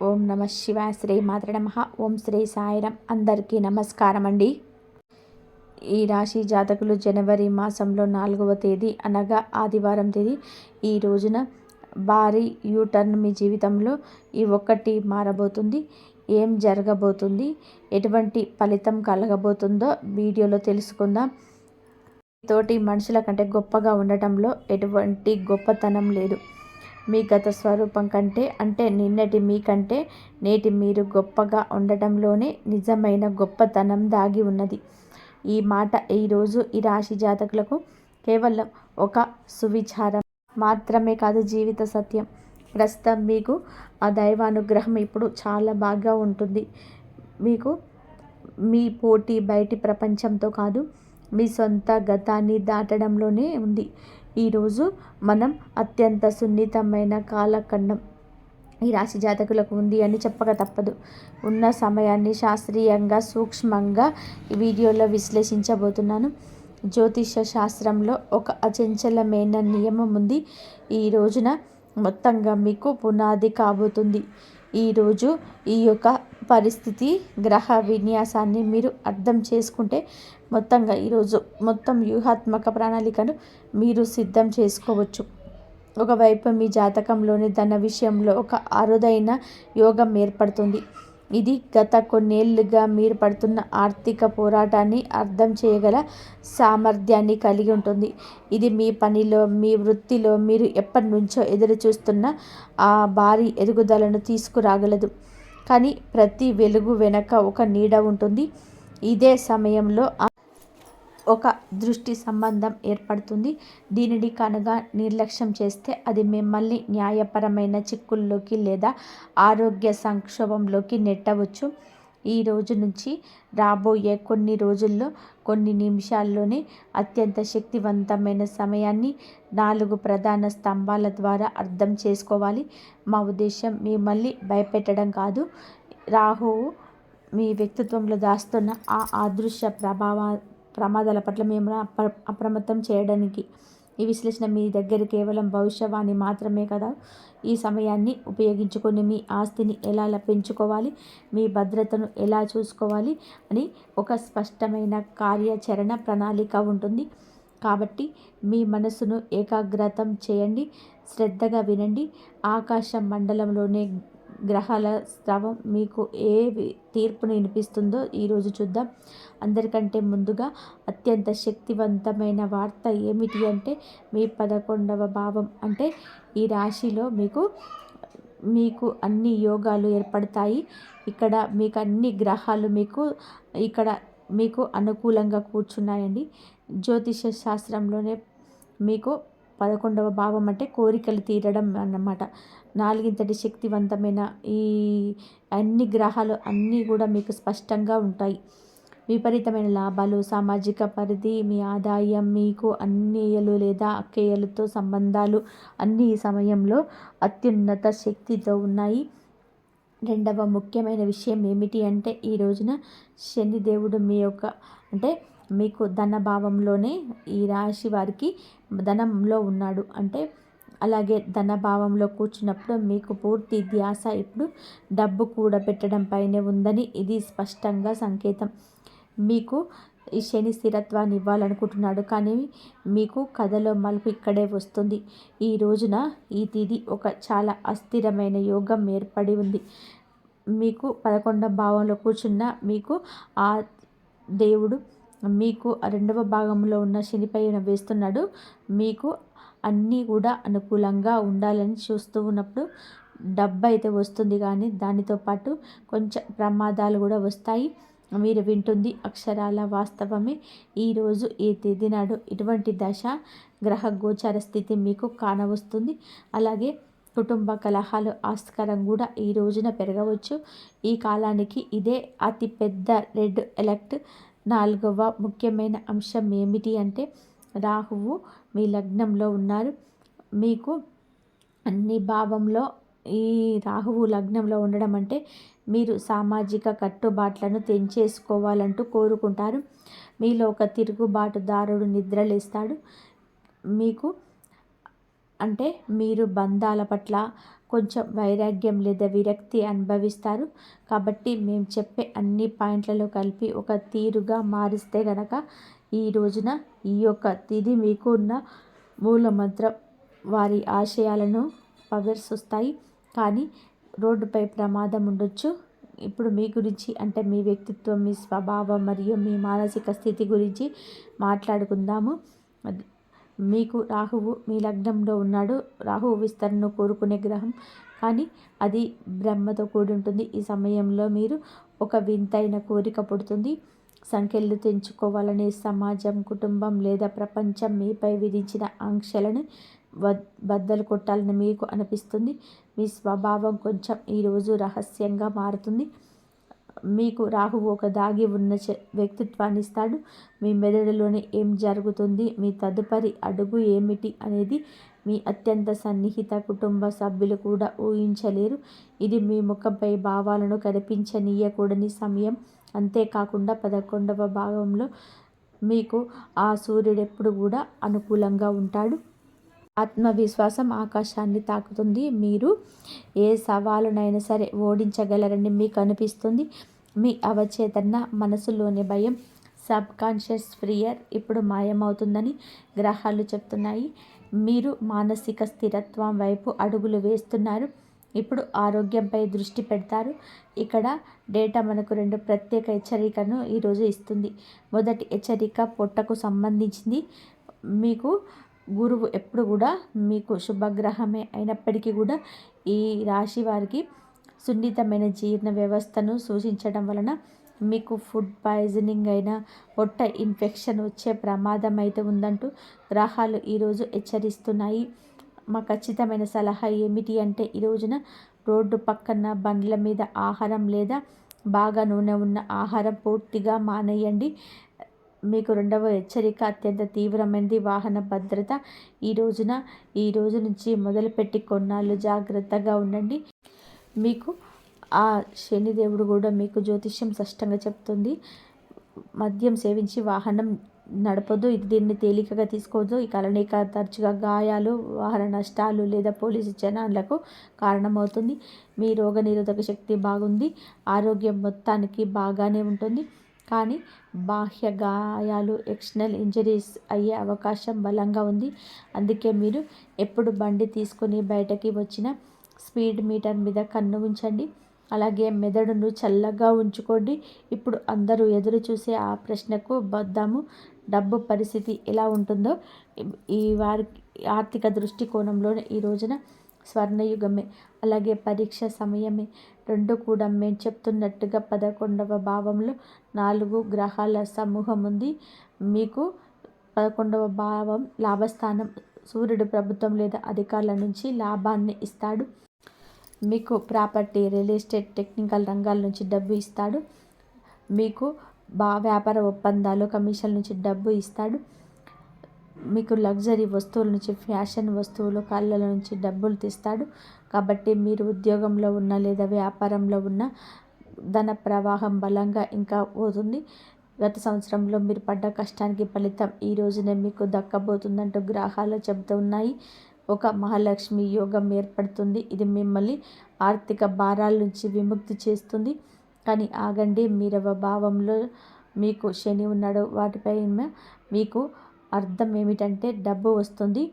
ఓం నమ శివ శ్రీ మాతృ నమ. ఓం శ్రీ సాయిరం అందరికీ నమస్కారం అండి ఈ రాశి జాతకులు జనవరి మాసంలో నాలుగవ తేదీ అనగా ఆదివారం తేదీ. ఈ రోజున భారీ యూటర్న్ మీ జీవితంలో ఈ ఒక్కటి మారబోతుంది. ఏం జరగబోతుంది? ఎటువంటి ఫలితం కలగబోతుందో వీడియోలో తెలుసుకుందాం. తోటి మనుషుల కంటే గొప్పగా ఉండటంలో ఎటువంటి గొప్పతనం లేదు. మీ గత స్వరూపం కంటే అంటే నిన్నటి మీకంటే నేటి మీరు గొప్పగా ఉండటంలోనే నిజమైన గొప్పతనం దాగి ఉన్నది. ఈ మాట ఈరోజు ఈ రాశి జాతకులకు కేవలం ఒక సువిచారం మాత్రమే కాదు జీవిత సత్యం. ప్రస్తుతం మీకు ఆ దైవానుగ్రహం ఇప్పుడు చాలా బాగా ఉంటుంది. మీకు మీ పోటీ బయటి ప్రపంచంతో కాదు మీ సొంత గతాన్ని దాటడంలోనే ఉంది. ఈరోజు మనం అత్యంత సున్నితమైన కాలఖండం. ఈ రాశి జాతకులకు ఉంది అని చెప్పక తప్పదు. ఉన్న సమయాన్ని శాస్త్రీయంగా సూక్ష్మంగా ఈ వీడియోలో విశ్లేషించబోతున్నాను. జ్యోతిష శాస్త్రంలో ఒక అచంచలమైన నియమం ఉంది. ఈ రోజున మొత్తంగా మీకు పునాది కాబోతుంది. ఈరోజు ఈ యొక్క పరిస్థితి గ్రహ విన్యాసాన్ని మీరు అర్థం చేసుకుంటే మొత్తంగా ఈరోజు మొత్తం వ్యూహాత్మక ప్రణాళికను మీరు సిద్ధం చేసుకోవచ్చు. ఒకవైపు మీ జాతకంలోని ధన విషయంలో ఒక అరుదైన యోగం ఏర్పడుతుంది. ఇది గత కొన్నేళ్ళుగా మీరు పడుతున్న ఆర్థిక పోరాటాన్ని అర్థం చేయగల సామర్థ్యాన్ని కలిగి ఉంటుంది. ఇది మీ పనిలో మీ వృత్తిలో మీరు ఎప్పటి నుంచో ఎదురు చూస్తున్న ఆ భారీ ఎదుగుదలను తీసుకురాగలదు. కానీ ప్రతి వెలుగు వెనక ఒక నీడ ఉంటుంది. ఇదే సమయంలో ఒక దృష్టి సంబంధం ఏర్పడుతుంది. దీనిని కనుక నిర్లక్ష్యం చేస్తే అది మిమ్మల్ని న్యాయపరమైన చిక్కుల్లోకి లేదా ఆరోగ్య సంక్షోభంలోకి నెట్టవచ్చు. ఈ రోజు నుంచి రాబోయే కొన్ని రోజుల్లో కొన్ని నిమిషాల్లోనే అత్యంత శక్తివంతమైన సమయాన్ని నాలుగు ప్రధాన స్తంభాల ద్వారా అర్థం చేసుకోవాలి. మా ఉద్దేశం మిమ్మల్ని భయపెట్టడం కాదు. రాహువు మీ వ్యక్తిత్వంలో దాస్తున్న ఆ అదృశ్య ప్రభావ ప్రమాదాల పట్ల మేము అప్రమత్తం చేయడానికి ఈ విశ్లేషణ మీ దగ్గర కేవలం భవిష్యవాణి మాత్రమే కదా. ఈ సమయాన్ని ఉపయోగించుకొని మీ ఆస్తిని ఎలా పెంచుకోవాలి మీ భద్రతను ఎలా చూసుకోవాలి అని ఒక స్పష్టమైన కార్యాచరణ ప్రణాళిక ఉంటుంది. కాబట్టి మీ మనసును ఏకాగ్రతం చేయండి శ్రద్ధగా వినండి. ఆకాశ మండలంలోనే గ్రహాల స్రవం మీకు ఏ తీర్పును వినిపిస్తుందో ఈరోజు చూద్దాం. అందరికంటే ముందుగా అత్యంత శక్తివంతమైన వార్త ఏమిటి అంటే మీ పదకొండవ భావం. అంటే ఈ రాశిలో మీకు మీకు అన్ని యోగాలు ఏర్పడతాయి. ఇక్కడ మీకు అన్ని గ్రహాలు మీకు ఇక్కడ మీకు అనుకూలంగా కూర్చున్నాయండి. జ్యోతిష శాస్త్రంలోనే మీకు పదకొండవ భావం అంటే కోరికలు తీరడం అన్నమాట. నాలుగింతటి శక్తివంతమైన ఈ అన్ని గ్రహాలు అన్నీ కూడా మీకు స్పష్టంగా ఉంటాయి. విపరీతమైన లాభాలు సామాజిక పరిధి మీ ఆదాయం మీకు అన్నియలు లేదా అక్కేయలతో సంబంధాలు అన్ని సమయంలో అత్యున్నత శక్తితో ఉన్నాయి. రెండవ ముఖ్యమైన విషయం ఏమిటి అంటే ఈ రోజున శనిదేవుడు మీ యొక్క అంటే మీకు ధన భావంలోనే ఈ రాశి వారికి ధనంలో ఉన్నాడు. అంటే అలాగే ధనభావంలో కూర్చున్నప్పుడు మీకు పూర్తి ధ్యాస ఇప్పుడు డబ్బు కూడబెట్టడం పైనే ఉందని ఇది స్పష్టంగా సంకేతం. మీకు ఈ శని స్థిరత్వాన్ని ఇవ్వాలనుకుంటున్నాడు కానీ మీకు కథలో మలుపు ఇక్కడే వస్తుంది. ఈ రోజున ఈ తిది ఒక చాలా అస్థిరమైన యోగం ఏర్పడి ఉంది. మీకు పదకొండవ భావంలో కూర్చున్న మీకు ఆ దేవుడు మీకు రెండవ భాగంలో ఉన్న శనిపైన వేస్తున్నాడు. మీకు అన్నీ కూడా అనుకూలంగా ఉండాలని చూస్తూ ఉన్నప్పుడు డబ్బు అయితే వస్తుంది కానీ దానితో పాటు కొంచెం ప్రమాదాలు కూడా వస్తాయి. మీరు వింటుంది అక్షరాల వాస్తవమే. ఈరోజు ఈ తేదీ నాడు ఇటువంటి దశ గ్రహ గోచార స్థితి మీకు కానవస్తుంది. అలాగే కుటుంబ కలహాలు ఆస్కారం కూడా ఈ రోజున పెరగవచ్చు. ఈ కాలానికి ఇదే అతిపెద్ద రెడ్ ఎలక్ట్ నాలుగవ ముఖ్యమైన అంశం ఏమిటి అంటే రాహువు మీ లగ్నంలో ఉన్నారు. మీకు అన్ని భావంలో ఈ రాహువు లగ్నంలో ఉండడం అంటే మీరు సామాజిక కట్టుబాట్లను తెంచేసుకోవాలంటూ కోరుకుంటారు. మీలో ఒక తిరుగుబాటుదారుడు నిద్రలేస్తాడు. మీకు అంటే మీరు బంధాల పట్ల కొంచెం వైరాగ్యం లేదా విరక్తి అనుభవిస్తారు. కాబట్టి మేము చెప్పే అన్ని పాయింట్లలో కలిపి ఒక తీరుగా మారిస్తే గనక ఈ రోజున ఈ యొక్క తిది మీకు ఉన్న మూలమంత్రం వారి ఆశయాలను పవర్స్ కానీ రోడ్డుపై ప్రమాదం ఉండొచ్చు. ఇప్పుడు మీ గురించి అంటే మీ వ్యక్తిత్వం మీ స్వభావం మరియు మీ మానసిక స్థితి గురించి మాట్లాడుకుందాము. మీకు రాహువు మీ లగ్నంలో ఉన్నాడు. రాహువు విస్తరణను కోరుకునే గ్రహం. కానీ అది బ్రహ్మతో కూడి ఉంటుంది. ఈ సమయంలో మీరు ఒక వింతైన కోరిక పుడుతుంది. సంఖ్యలు తెంచుకోవాలని సమాజం కుటుంబం లేదా ప్రపంచం మీపై విధించిన ఆంక్షలను బద్దలు కొట్టాలని మీకు అనిపిస్తుంది. మీ స్వభావం కొంచెం ఈరోజు రహస్యంగా మారుతుంది. మీకు రాహు ఒక దాగి ఉన్న వ్యక్తిత్వాన్ని ఇస్తాడు. మీ మెదడులోని ఏం జరుగుతుంది? మీ తదుపరి అడుగు ఏమిటి అనేది మీ అత్యంత సన్నిహిత కుటుంబ సభ్యులు కూడా ఊహించలేరు. ఇది మీ ముఖంపై భావాలను కనిపించనీయకూడని సమయం. అంతేకాకుండా పదకొండవ భాగంలో మీకు ఆ సూర్యుడు ఎప్పుడు కూడా అనుకూలంగా ఉంటాడు. ఆత్మవిశ్వాసం ఆకాశాన్ని తాకుతుంది. మీరు ఏ సవాలునైనా సరే ఓడించగలరని మీకు అనిపిస్తుంది. మీ అవచేతన మనసులోని భయం సబ్ కాన్షియస్ ఫ్రియర్ ఇప్పుడు మాయమవుతుందని గ్రహాలు చెప్తున్నాయి. మీరు మానసిక స్థిరత్వం వైపు అడుగులు వేస్తున్నారు. ఇప్పుడు ఆరోగ్యంపై దృష్టి పెడతారు. ఇక్కడ డేటా మనకు రెండు ప్రత్యేక హెచ్చరికను ఈరోజు ఇస్తుంది. మొదటి హెచ్చరిక పొట్టకు సంబంధించింది. మీకు గురువు ఎప్పుడు కూడా మీకు శుభగ్రహమే అయినప్పటికీ కూడా ఈ రాశి వారికి సున్నితమైన జీర్ణ వ్యవస్థను సూచించడం వలన మీకు ఫుడ్ పాయిజనింగ్ అయినా పొట్ట ఇన్ఫెక్షన్ వచ్చే ప్రమాదం అయితే ఉందంటూ గ్రహాలు ఈరోజు హెచ్చరిస్తున్నాయి. మా ఖచ్చితమైన సలహా ఏమిటి అంటే ఈ రోజున రోడ్డు పక్కన బండ్ల మీద ఆహారం లేదా బాగా నూనె ఉన్న ఆహారం పూర్తిగా మానేయండి. మీకు రెండవ హెచ్చరిక అత్యంత తీవ్రమైనది వాహన భద్రత. ఈ రోజున ఈ రోజు నుంచి మొదలుపెట్టి కొన్నాళ్ళు జాగ్రత్తగా ఉండండి. మీకు ఆ శనిదేవుడు కూడా మీకు జ్యోతిష్యం స్పష్టంగా చెప్తుంది. మద్యం సేవించి వాహనం నడపదు ఇది దీన్ని తేలికగా తీసుకోవద్దు. ఈ కలనిక తరచుగా గాయాలు వాహన నష్టాలు లేదా పోలీసు జనాలకు కారణమవుతుంది. మీ రోగనిరోధక శక్తి బాగుంది ఆరోగ్యం మొత్తానికి బాగానే ఉంటుంది. కానీ బాహ్య గాయాలు ఎక్స్టర్నల్ ఇంజరీస్ అయ్యే అవకాశం బలంగా ఉంది. అందుకే మీరు ఎప్పుడు బండి తీసుకొని బయటకి వచ్చిన స్పీడ్ మీటర్ మీద కన్ను ఉంచండి. అలాగే మెదడును చల్లగా ఉంచుకోండి. ఇప్పుడు అందరూ ఎదురు చూసే ఆ ప్రశ్నకు బద్దాము. డబ్బు పరిస్థితి ఎలా ఉంటుందో ఈ వారి ఆర్థిక దృష్టికోణంలోనే ఈ రోజున స్వర్ణయుగమే. అలాగే పరీక్ష సమయమే. రెండు కూడా మేము చెప్తున్నట్టుగా పదకొండవ భావంలో నాలుగు గ్రహాల సమూహం ఉంది. మీకు పదకొండవ భావం లాభస్థానం. సూర్యుడు ప్రభుత్వం లేదా అధికారుల నుంచి లాభాన్ని ఇస్తాడు. మీకు ప్రాపర్టీ రియల్ ఎస్టేట్ టెక్నికల్ రంగాల నుంచి డబ్బు ఇస్తాడు. మీకు బా వ్యాపార ఒప్పందాలు కమిషన్ నుంచి డబ్బు ఇస్తాడు. మీకు లగ్జరీ వస్తువుల నుంచి ఫ్యాషన్ వస్తువులు కళ్ళ నుంచి డబ్బులు తీస్తాడు. కాబట్టి మీరు ఉద్యోగంలో ఉన్న లేదా వ్యాపారంలో ఉన్న ధన ప్రవాహం బలంగా ఇంకా పోతుంది. గత సంవత్సరంలో మీరు పడ్డ కష్టానికి ఫలితం ఈ రోజునే మీకు దక్కబోతుందంటూ గ్రహాలు చెబుతూ ఉన్నాయి. ఒక మహాలక్ష్మి యోగం ఏర్పడుతుంది. ఇది మిమ్మల్ని ఆర్థిక భారాల నుంచి విముక్తి చేస్తుంది. కానీ ఆగండి మీరవ భావంలో మీకు శని ఉన్నాడు. వాటిపై మీకు అర్థం ఏమిటంటే డబ్బు వస్తుంది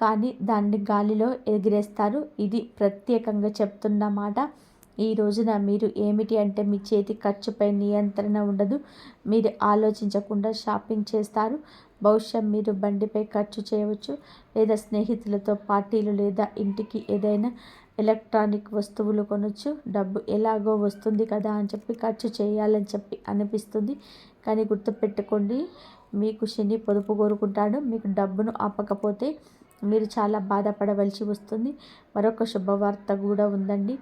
కానీ దాన్ని గాలిలో ఎగిరేస్తారు. ఇది ప్రత్యేకంగా చెప్తున్న మాట. ఈ రోజున మీరు ఏమిటి అంటే మీ చేతి ఖర్చుపై నియంత్రణ ఉండదు. మీరు ఆలోచించకుండా షాపింగ్ చేస్తారు. బహుశా మీరు బండిపై ఖర్చు చేయవచ్చు లేదా స్నేహితులతో పార్టీలు లేదా ఇంటికి ఏదైనా ఎలక్ట్రానిక్ వస్తువులు కొనొచ్చు. డబ్బు ఎలాగో వస్తుంది కదా అని చెప్పి ఖర్చు చేయాలని చెప్పి అనిపిస్తుంది. కానీ గుర్తుపెట్టుకోండి మీకు శని పొదుపు కోరుకుంటాడు. మీకు డబ్బును ఆపకపోతే మీరు చాలా బాధపడవలసి వస్తుంది. మరొక శుభవార్త కూడా ఉందండి.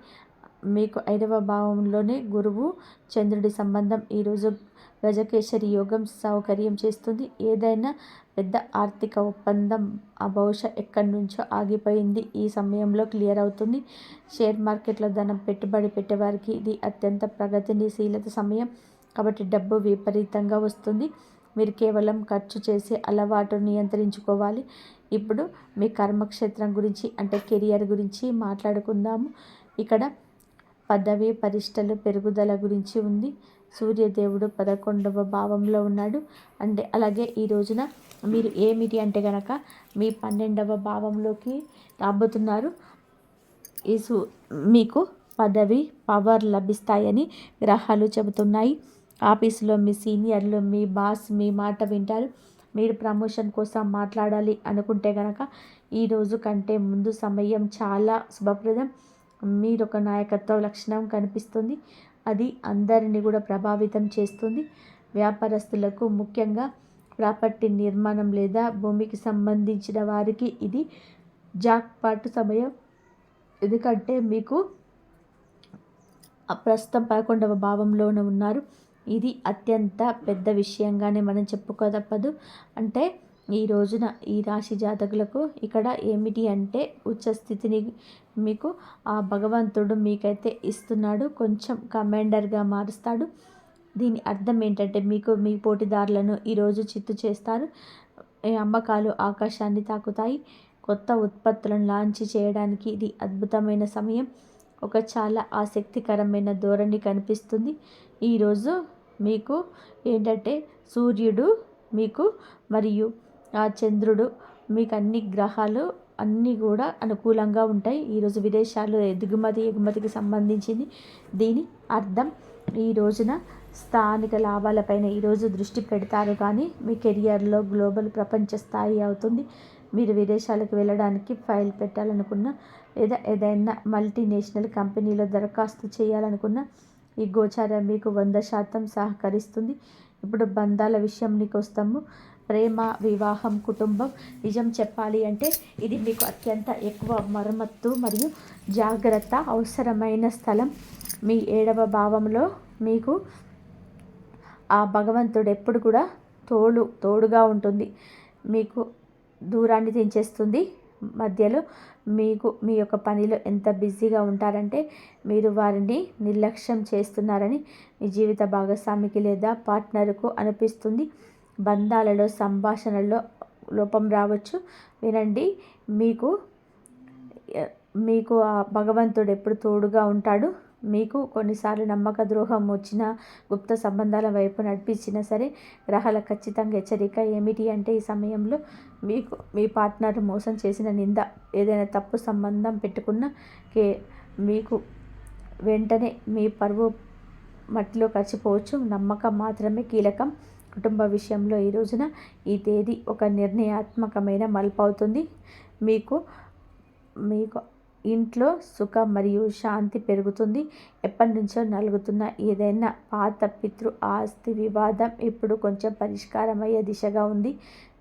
మీకు ఐదవ భావంలోనే గురువు చంద్రుడి సంబంధం ఈరోజు గజకేశరి యోగం సౌకర్యం చేస్తుంది. ఏదైనా పెద్ద ఆర్థిక ఒప్పందం ఆ బహుశా ఎక్కడి నుంచో ఆగిపోయింది ఈ సమయంలో క్లియర్ అవుతుంది. షేర్ మార్కెట్లో ధనం పెట్టుబడి పెట్టేవారికి ఇది అత్యంత ప్రగతిశీలత సమయం. కాబట్టి డబ్బు విపరీతంగా వస్తుంది. మీరు కేవలం ఖర్చు చేసే అలవాటు నియంత్రించుకోవాలి. ఇప్పుడు మీ కర్మక్షేత్రం గురించి అంటే కెరియర్ గురించి మాట్లాడుకుందాము. ఇక్కడ పదవి పరిష్టలు పెరుగుదల గురించి ఉంది. సూర్యదేవుడు పదకొండవ భావంలో ఉన్నాడు. అంటే అలాగే ఈ రోజున మీరు ఏమిటి అంటే కనుక మీ పన్నెండవ భావంలోకి రాబోతున్నారు. ఈ సు మీకు పదవి పవర్ లభిస్తాయని గ్రహాలు చెబుతున్నాయి. ఆఫీసులో మీ సీనియర్లు మీ బాస్ మీ మాట వింటారు. మీరు ప్రమోషన్ కోసం మాట్లాడాలి అనుకుంటే కనుక ఈరోజు కంటే ముందు సమయం చాలా శుభప్రదం. మీరు ఒక నాయకత్వ లక్షణం కనిపిస్తుంది. అది అందరినీ కూడా ప్రభావితం చేస్తుంది. వ్యాపారస్తులకు ముఖ్యంగా ప్రాపర్టీ నిర్మాణం లేదా భూమికి సంబంధించిన వారికి ఇది జాక్పాటు సమయం. ఎందుకంటే మీకు ప్రస్తుతం పదకొండవ భావంలోనే ఉన్నారు. ఇది అత్యంత పెద్ద విషయంగానే మనం చెప్పుకోదప్పదు. అంటే ఈ రోజున ఈ రాశి జాతకులకు ఇక్కడ ఏమిటి అంటే ఉచ్చ స్థితిని మీకు ఆ భగవంతుడు మీకైతే ఇస్తున్నాడు. కొంచెం కమాండర్గా మారుస్తాడు. దీని అర్థం ఏంటంటే మీకు మీ పోటీదారులను ఈరోజు చిత్తు చేస్తారు. అమ్మకాలు ఆకాశాన్ని తాకుతాయి. కొత్త ఉత్పత్తులను లాంచ్ చేయడానికి ఇది అద్భుతమైన సమయం. ఒక చాలా ఆసక్తికరమైన ధోరణి కనిపిస్తుంది. ఈరోజు మీకు ఏంటంటే సూర్యుడు మీకు మరియు ఆ చంద్రుడు మీకు అన్ని గ్రహాలు అన్నీ కూడా అనుకూలంగా ఉంటాయి. ఈరోజు విదేశాలు దిగుమతి ఎగుమతికి సంబంధించింది దీని అర్థం. ఈ రోజున స్థానిక లాభాలపైన ఈరోజు దృష్టి పెడతారు కానీ మీ కెరియర్లో గ్లోబల్ ప్రపంచ స్థాయి అవుతుంది. మీరు విదేశాలకు వెళ్ళడానికి ఫైల్ పెట్టాలనుకున్న లేదా ఏదైనా మల్టీనేషనల్ కంపెనీలో దరఖాస్తు చేయాలనుకున్న ఈ గోచారం మీకు వంద శాతం సహకరిస్తుంది. ఇప్పుడు బంధాల విషయంకి వస్తాము ప్రేమ వివాహం కుటుంబం నిజం చెప్పాలి అంటే ఇది మీకు అత్యంత ఎక్కువ మరమ్మత్తు మరియు జాగ్రత్త అవసరమైన స్థలం. మీ ఏడవ భావంలో మీకు ఆ భగవంతుడు ఎప్పుడు కూడా తోడు తోడుగా ఉంటుంది. మీకు దూరాన్ని తెంచేస్తుంది. మధ్యలో మీకు మీ యొక్క పనిలో ఎంత బిజీగా ఉంటారంటే మీరు వారిని నిర్లక్ష్యం చేస్తున్నారని మీ జీవిత భాగస్వామికి లేదా పార్ట్నర్కు అనిపిస్తుంది. బంధాలలో సంభాషణలో లోపం రావచ్చు. వినండి మీకు మీకు ఆ భగవంతుడు ఎప్పుడు తోడుగా ఉంటాడు? మీకు కొన్నిసార్లు నమ్మక ద్రోహం వచ్చిన గుప్త సంబంధాల వైపు నడిపించినా సరే గ్రహాల ఖచ్చితంగా హెచ్చరిక ఏమిటి అంటే ఈ సమయంలో మీకు మీ పార్ట్నర్ మోసం చేసిన నింద ఏదైనా తప్పు సంబంధం పెట్టుకున్న కే మీకు వెంటనే మీ పరువు మట్టిలో కలిసిపోవచ్చు నమ్మకం మాత్రమే కీలకం. కుటుంబ విషయంలో ఈ రోజున ఈ తేదీ ఒక నిర్ణయాత్మకమైన మలుపు అవుతుంది. మీకు మీకు ఇంట్లో సుఖ మరియు శాంతి పెరుగుతుంది. ఎప్పటి నుంచో నలుగుతున్న ఏదైనా పాత పితృ ఆస్తి వివాదం ఇప్పుడు కొంచెం పరిష్కారం అయ్యే దిశగా ఉంది.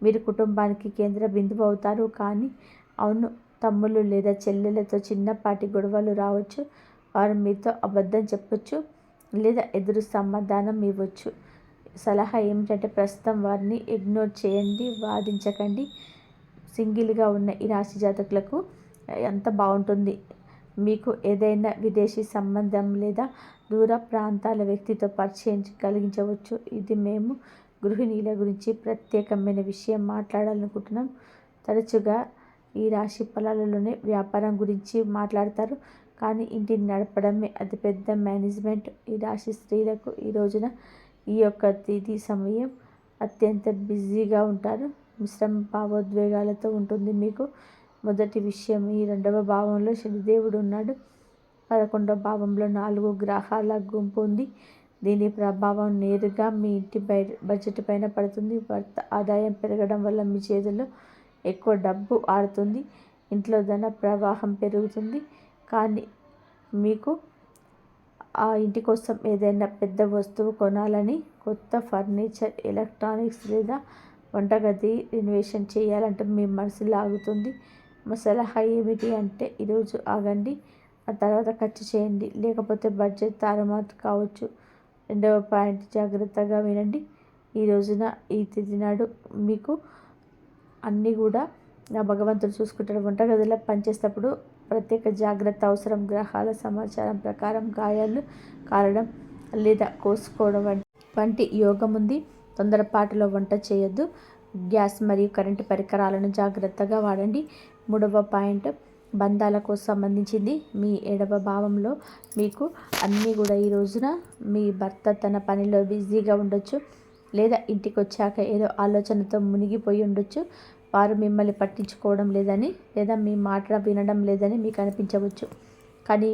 మీరు కుటుంబానికి కేంద్ర బిందువు అవుతారు. కానీ అవును తమ్ముళ్ళు లేదా చెల్లెలతో చిన్నపాటి గొడవలు రావచ్చు. వారు మీతో అబద్ధం చెప్పొచ్చు లేదా ఎదురు సమాధానం ఇవ్వచ్చు. సలహా ఏమిటంటే ప్రస్తుతం వారిని ఇగ్నోర్ చేయండి వాదించకండి. సింగిల్గా ఉన్న ఈ రాశి జాతకులకు ఎంత బాగుంటుంది? మీకు ఏదైనా విదేశీ సంబంధం లేదా దూర ప్రాంతాల వ్యక్తితో పరిచయం కలిగించవచ్చు. ఇది మేము గృహిణీల గురించి ప్రత్యేకమైన విషయం మాట్లాడాలనుకుంటున్నాం. తరచుగా ఈ రాశి ఫలాలలోనే వ్యాపారం గురించి మాట్లాడతారు. కానీ ఇంటిని నడపడమే అతిపెద్ద మేనేజ్మెంట్. ఈ రాశి స్త్రీలకు ఈ రోజున ఈ యొక్క తిథి సమయం అత్యంత బిజీగా ఉంటారు. మిశ్రమ భావోద్వేగాలతో ఉంటుంది మీకు. మొదటి విషయం ఈ రెండవ భావంలో శనిదేవుడు ఉన్నాడు. పదకొండవ భావంలో నాలుగు గ్రహాల గుంపు ఉంది. దీని ప్రభావం నేరుగా మీ ఇంటి బయట బడ్జెట్ పైన పడుతుంది. భర్త ఆదాయం పెరగడం వల్ల మీ చేతుల్లో ఎక్కువ డబ్బు ఆడుతుంది ఇంట్లో ధన ప్రవాహం పెరుగుతుంది. కానీ మీకు ఆ ఇంటి కోసం ఏదైనా పెద్ద వస్తువు కొనాలని కొత్త ఫర్నిచర్ ఎలక్ట్రానిక్స్ లేదా వంటగది రినోవేషన్ చేయాలంటే మీ మనసు లాగుతుంది. మా సలహా ఏమిటి అంటే ఈరోజు ఆగండి ఆ తర్వాత ఖర్చు చేయండి. లేకపోతే బడ్జెట్ తారుమారు కావచ్చు. రెండవ పాయింట్ జాగ్రత్తగా వినండి. ఈ రోజున ఈ తిథి నాడు మీకు అన్నీ కూడా నా భగవంతుడు చూసుకుంటాడు. వంటగదిలో పనిచేసేటప్పుడు ప్రత్యేక జాగ్రత్త అవసరం. గ్రహాల సమాచారం ప్రకారం గాయాలు కారడం లేదా కోసుకోవడం వంటి యోగం ఉంది. తొందరపాటులో వంట చేయొద్దు. గ్యాస్ మరియు కరెంటు పరికరాలను జాగ్రత్తగా వాడండి. మూడవ పాయింట్ బంధాలకు సంబంధించింది. మీ ఎడవ భావంలో మీకు అన్నీ కూడా ఈ రోజున మీ భర్త తన పనిలో బిజీగా ఉండొచ్చు లేదా ఇంటికి వచ్చాక ఏదో ఆలోచనతో మునిగిపోయి ఉండొచ్చు. వారు మిమ్మల్ని పట్టించుకోవడం లేదని లేదా మీ మాట వినడం లేదని మీకు అనిపించవచ్చు. కానీ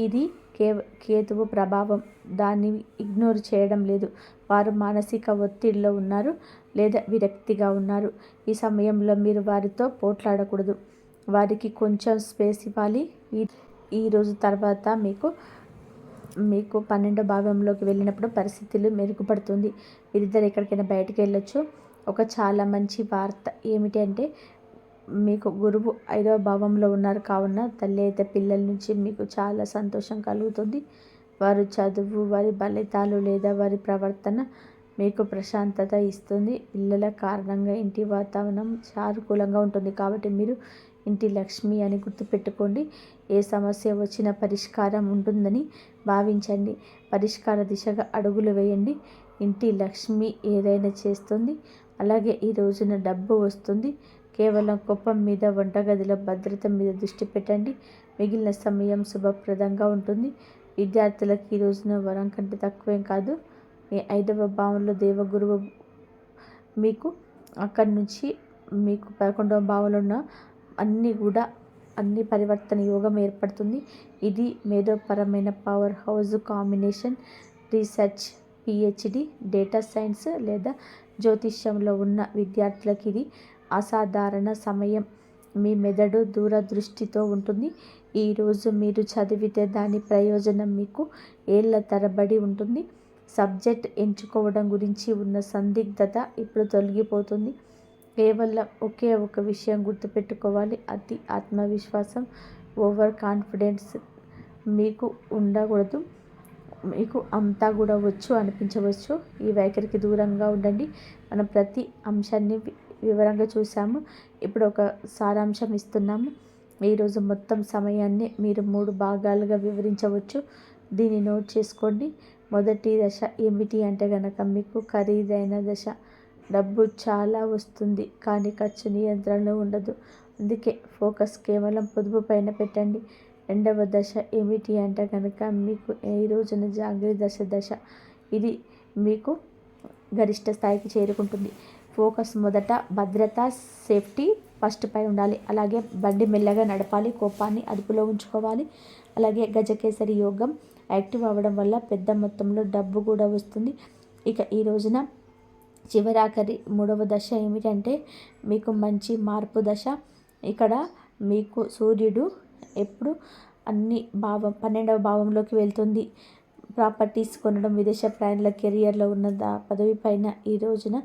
ఇది కే కేతువు ప్రభావం. దాన్ని ఇగ్నోర్ చేయడం లేదు. వారు మానసిక ఒత్తిడిలో ఉన్నారు లేదా విరక్తిగా ఉన్నారు. ఈ సమయంలో మీరు వారితో పోట్లాడకూడదు. వారికి కొంచెం స్పేస్ ఇవ్వాలి. ఈ ఈరోజు తర్వాత మీకు మీకు పన్నెండో భాగంలోకి వెళ్ళినప్పుడు పరిస్థితులు మెరుగుపడుతుంది. వీరిద్దరు ఎక్కడికైనా బయటకు వెళ్ళొచ్చు. ఒక చాలా మంచి వార్త ఏమిటి అంటే మీకు గురువు ఐదవ భావంలో ఉన్నారు కావున తల్లి అయితే పిల్లల నుంచి మీకు చాలా సంతోషం కలుగుతుంది. వారు చదువు వారి ఫలితాలు లేదా వారి ప్రవర్తన మీకు ప్రశాంతత ఇస్తుంది. పిల్లల కారణంగా ఇంటి వాతావరణం సానుకూలంగా ఉంటుంది. కాబట్టి మీరు ఇంటి లక్ష్మి అని గుర్తుపెట్టుకోండి. ఏ సమస్య వచ్చినా పరిష్కారం ఉంటుందని భావించండి. పరిష్కార దిశగా అడుగులు వేయండి. ఇంటి లక్ష్మి ఏదైనా చేస్తుంది. అలాగే ఈ రోజున డబ్బు వస్తుంది. కేవలం కుప్పం మీద వంటగదిలో భద్రత మీద దృష్టి పెట్టండి. మిగిలిన సమయం శుభప్రదంగా ఉంటుంది. విద్యార్థులకు ఈ రోజున వరం కంటే తక్కువేం కాదు. మీ ఐదవ భావంలో దేవగురువు మీకు అక్కడి నుంచి మీకు పదకొండవ భావంలో ఉన్న అన్నీ కూడా అన్ని పరివర్తన యోగం ఏర్పడుతుంది. ఇది మేధోపరమైన power house combination research PhD data science లేదా జ్యోతిష్యంలో ఉన్న విద్యార్థులకి ఇది అసాధారణ సమయం. మీ మెదడు దూరదృష్టితో ఉంటుంది. ఈరోజు మీరు చదివితే దాని ప్రయోజనం మీకు ఏళ్ళ తరబడి ఉంటుంది. సబ్జెక్ట్ ఎంచుకోవడం గురించి ఉన్న సందిగ్ధత ఇప్పుడు తొలగిపోతుంది. కేవలం ఒకే ఒక విషయం గుర్తుపెట్టుకోవాలి. అతి ఆత్మవిశ్వాసం ఓవర్ కాన్ఫిడెన్స్ మీకు ఉండకూడదు. మీకు అంతా కూడా వచ్చు అనిపించవచ్చు. ఈ వైఖరికి దూరంగా ఉండండి. మనం ప్రతి అంశాన్ని వివరంగా చూసాము. ఇప్పుడు ఒక సారాంశం ఇస్తున్నాము. ఈరోజు మొత్తం సమయాన్ని మీరు మూడు భాగాలుగా వివరించవచ్చు. దీన్ని నోట్ చేసుకోండి. మొదటి దశ ఏమిటి అంటే కనుక మీకు ఖరీదైన దశ. డబ్బు చాలా వస్తుంది కానీ ఖర్చు నియంత్రణలో ఉండదు. అందుకే ఫోకస్ కేవలం పొదుపు పైన పెట్టండి. రెండవ దశ ఏమిటి అంటే కనుక మీకు ఈ రోజున జాగ్రత్త దశ దశ? ఇది మీకు గరిష్ట స్థాయికి చేరుకుంటుంది. ఫోకస్ మొదట భద్రత సేఫ్టీ ఫస్ట్ పై ఉండాలి. అలాగే బండి మెల్లగా నడపాలి కోపాన్ని అదుపులో ఉంచుకోవాలి. అలాగే గజకేసరి యోగం యాక్టివ్ అవ్వడం వల్ల పెద్ద మొత్తంలో డబ్బు కూడా వస్తుంది. ఇక ఈ రోజున చివరాఖరి మూడవ దశ ఏమిటంటే మీకు మంచి మార్పు దశ. ఇక్కడ మీకు సూర్యుడు ఎప్పుడు అన్ని భావం పన్నెండవ భావంలోకి వెళ్తుంది. ప్రాపర్టీస్ కొనడం విదేశ ప్రయాణాల కెరియర్లో ఉన్న పదవి పైన ఈ రోజున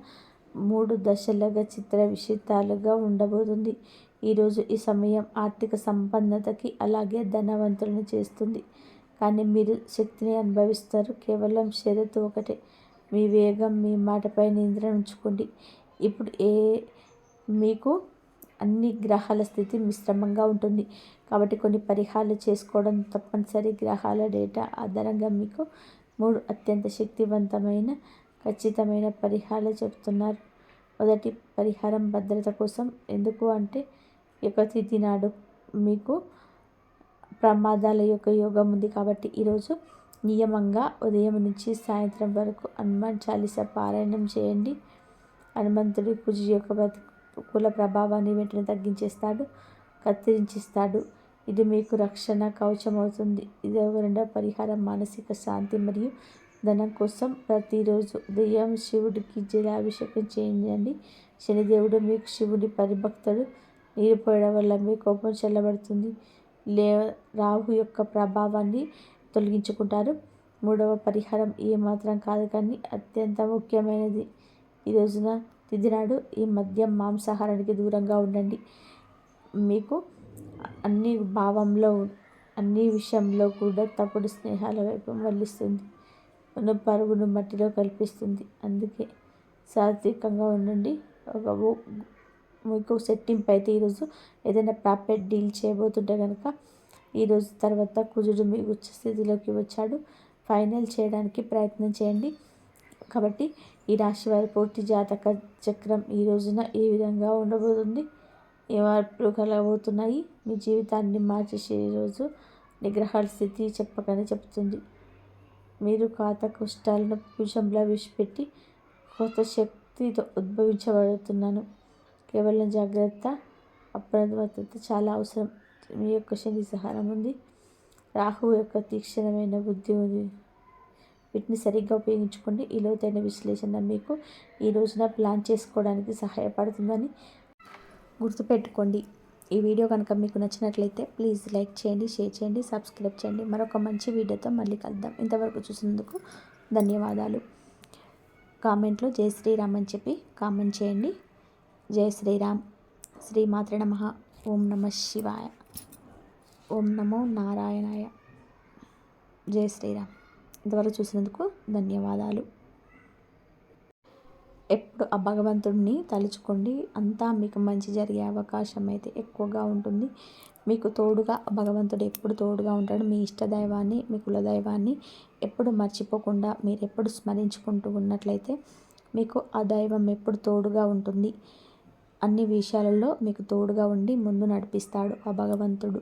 మూడు దశలుగా చిత్ర విషితాలుగా ఉండబోతుంది. ఈరోజు ఈ సమయం ఆర్థిక సంపన్నతకి అలాగే ధనవంతులను చేస్తుంది. కానీ మీరు శక్తిని అనుభవిస్తారు. కేవలం షరతు ఒకటే. మీ వేగం మీ మాటపై నియంత్రణ ఉంచుకోండి. ఇప్పుడు ఏ మీకు అన్ని గ్రహాల స్థితి మిశ్రమంగా ఉంటుంది. కాబట్టి కొన్ని పరిహారాలు చేసుకోవడం తప్పనిసరి. గ్రహాల డేటా ఆధారంగా మీకు మూడు అత్యంత శక్తివంతమైన ఖచ్చితమైన పరిహారాలు చెప్తున్నారు మొదటి పరిహారం భద్రత కోసం. ఎందుకు అంటే యొక్క తిథి నాడు మీకు ప్రమాదాల యొక్క యోగం ఉంది. కాబట్టి ఈరోజు నియమంగా ఉదయం నుంచి సాయంత్రం వరకు హనుమాన్ చాలీసా పారాయణం చేయండి. హనుమంతుడి పూజ యొక్క కుల ప్రభావాన్ని వెంటనే తగ్గించేస్తాడు కత్తిరించిస్తాడు. ఇది మీకు రక్షణ కవచం అవుతుంది. ఇది రెండవ పరిహారం మానసిక శాంతి మరియు ధనం కోసం ప్రతిరోజు ఉదయం శివుడికి జలాభిషేకం చేయండి. శనిదేవుడు మీకు శివుడి పరిభక్తుడు. నీరు పోయడం వల్ల మీ కోపం చల్లబడుతుంది. లే రాహు యొక్క ప్రభావాన్ని తొలగించుకుంటారు. మూడవ పరిహారం ఏమాత్రం కాదు కానీ అత్యంత ముఖ్యమైనది. ఈ రోజున తిదినాడు ఈ మద్యం మాంసాహారానికి దూరంగా ఉండండి. మీకు అన్ని భావంలో అన్ని విషయంలో కూడా తప్పుడు స్నేహాల వైపు మళ్ళిస్తుంది. మన పరుగును మట్టిలో కల్పిస్తుంది. అందుకే సాత్వికంగా ఉండండి. ఒక మీకు సెట్టింపు అయితే ఈరోజు ఏదైనా ప్రాపర్టీ డీల్ చేయబోతుంటే కనుక ఈరోజు తర్వాత కుజుడు మీ ఉచ్చ స్థితిలోకి వచ్చాడు. ఫైనల్ చేయడానికి ప్రయత్నం చేయండి. కాబట్టి ఈ రాశి వారి పూర్తి జాతక చక్రం ఈ రోజున ఏ విధంగా ఉండబోతుంది? ఏ మార్పులు కలగబోతున్నాయి? మీ జీవితాన్ని మార్చేసే రోజు నిగ్రహాల స్థితి చెప్పకనే చెప్తుంది. మీరు కాత కష్టాలను భుజంలో విడిచిపెట్టి కొత్త శక్తితో ఉద్భవించబడుతున్నాను. కేవలం జాగ్రత్త అప్రమత్తత చాలా అవసరం. మీ యొక్క శని సహారం ఉంది. రాహు యొక్క తీక్షణమైన బుద్ధి ఉంది. వీటిని సరిగ్గా ఉపయోగించుకోండి. ఈ లోతైన విశ్లేషణ మీకు ఈ రోజున ప్లాన్ చేసుకోవడానికి సహాయపడుతుందని గుర్తుపెట్టుకోండి. ఈ వీడియో కనుక మీకు నచ్చినట్లయితే ప్లీజ్ లైక్ చేయండి షేర్ చేయండి సబ్స్క్రైబ్ చేయండి. మరొక మంచి వీడియోతో మళ్ళీ కలుద్దాం. ఇంతవరకు చూసినందుకు ధన్యవాదాలు. కామెంట్లో జై శ్రీరామ్ అని చెప్పి కామెంట్ చేయండి. జై శ్రీరామ్. శ్రీ మాత్ర నమ. ఓం నమ శివాయ. ఓం నమో నారాయణాయ. జై శ్రీరామ్. ఇంతవరకు చూసినందుకు ధన్యవాదాలు. ఎప్పుడు ఆ భగవంతుడిని తలుచుకోండి. అంతా మీకు మంచి జరిగే అవకాశం అయితే ఎక్కువగా ఉంటుంది. మీకు తోడుగా భగవంతుడు ఎప్పుడు తోడుగా ఉంటాడు. మీ ఇష్టదైవాన్ని మీ కులదైవాన్ని ఎప్పుడు మర్చిపోకుండా మీరు ఎప్పుడు స్మరించుకుంటూ ఉన్నట్లయితే మీకు ఆ దైవం ఎప్పుడు తోడుగా ఉంటుంది. అన్ని విషయాలలో మీకు తోడుగా ఉండి ముందు నడిపిస్తాడు ఆ భగవంతుడు.